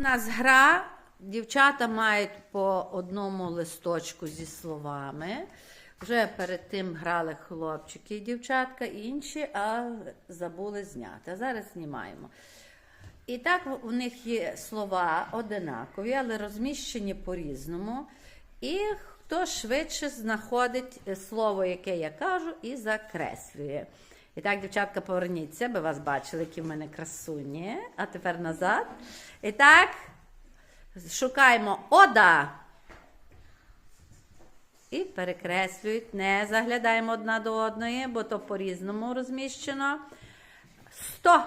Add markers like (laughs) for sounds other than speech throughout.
У нас гра. Дівчата мають по одному листочку зі словами. Вже перед тим грали хлопчики і дівчатка інші, а забули зняти. А зараз знімаємо. І так у них є слова одинакові, але розміщені по-різному. І хто швидше знаходить слово, яке я кажу, і закреслює. І так, дівчатка, поверніться, би вас бачили, які в мене красуні. А тепер назад. І так, шукаємо ода. І перекреслюють, не заглядаємо одна до одної, бо то по-різному розміщено. Сто.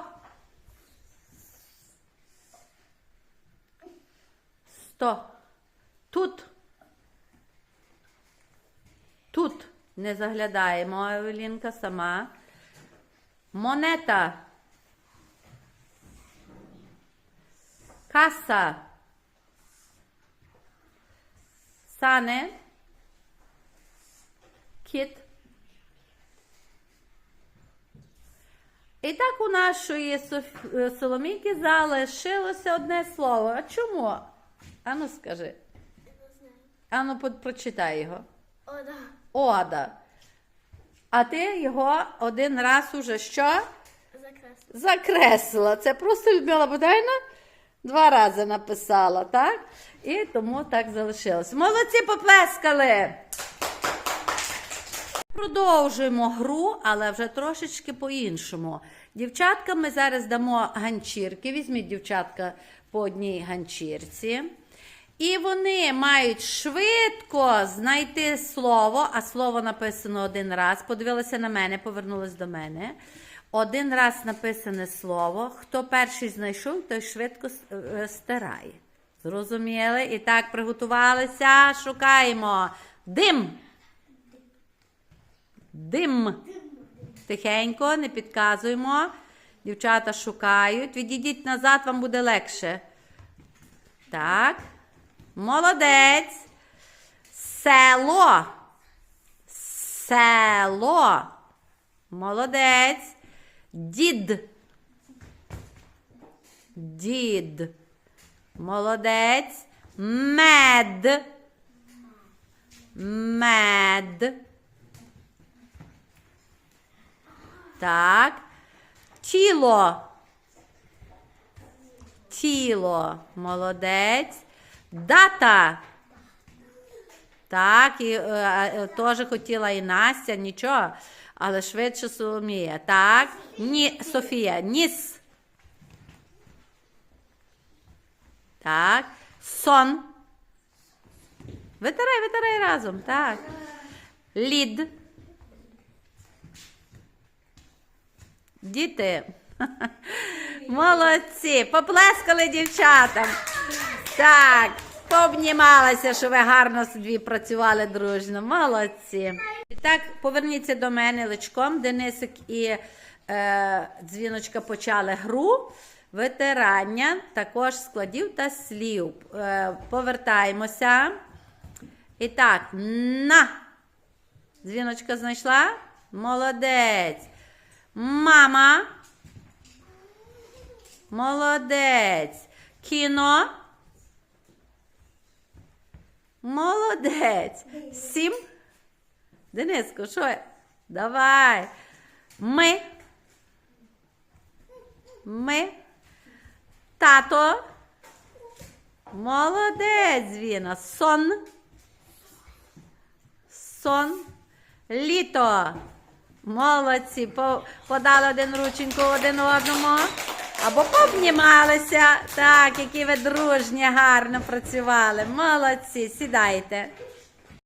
Сто. Тут. Тут не заглядаємо, Евелінка сама. Монета. Каса. Сане. Кіт. І так у нашої е, Соломійки залишилося одне слово. А чому? Ану скажи. Ану прочитай його. Ода. Ода. А ти його один раз уже що? Закреслити. Закреслила. Це просто Людмила Бодайна два рази написала, так? І тому так залишилось. Молодці поплескали! Продовжуємо гру, але вже трошечки по-іншому. Дівчаткам ми зараз дамо ганчірки. Візьміть, дівчатка, по одній ганчірці. І вони мають швидко знайти слово, а слово написано один раз. Подивилися на мене, повернулись до мене. Один раз написане слово. Хто перший знайшов, той швидко е, стирає. Зрозуміли? І так, приготувалися. Шукаємо. Дим. Дим. Тихенько, не підказуємо. Дівчата шукають. Відійдіть назад, вам буде легше. Так. Молодець. Село. Село. Молодець. Дід. Дід. Молодець. Мед. Мед. Так. Тіло. Тіло. Молодець. Дата. Так, і е, е, теж хотіла і Настя, нічого, але швидше Соломія. Так. Ні, Софія. Ніс. Так. Сон. Витирай, витирай разом. Так. Лід. Діти. (laughs) Молодці. Поплескали дівчатам. Так. Пообнімалися, що ви гарно собі працювали дружно. Молодці. І так, поверніться до мене личком. Денисик і е, дзвіночка почали гру. Витирання також складів та слів. Е, повертаємося. І так, на. Дзвіночка знайшла? Молодець. Мама. Молодець. Кіно. Молодець. Сім. Дениско, що? Давай. Ми. Ми. Тато. Молодець, Віна. Сон. Сон. Літо. Молодці. По- Подали один рученьку один одному. Або пообнімалися. Так, які ви дружні, гарно працювали. Молодці. Сідайте.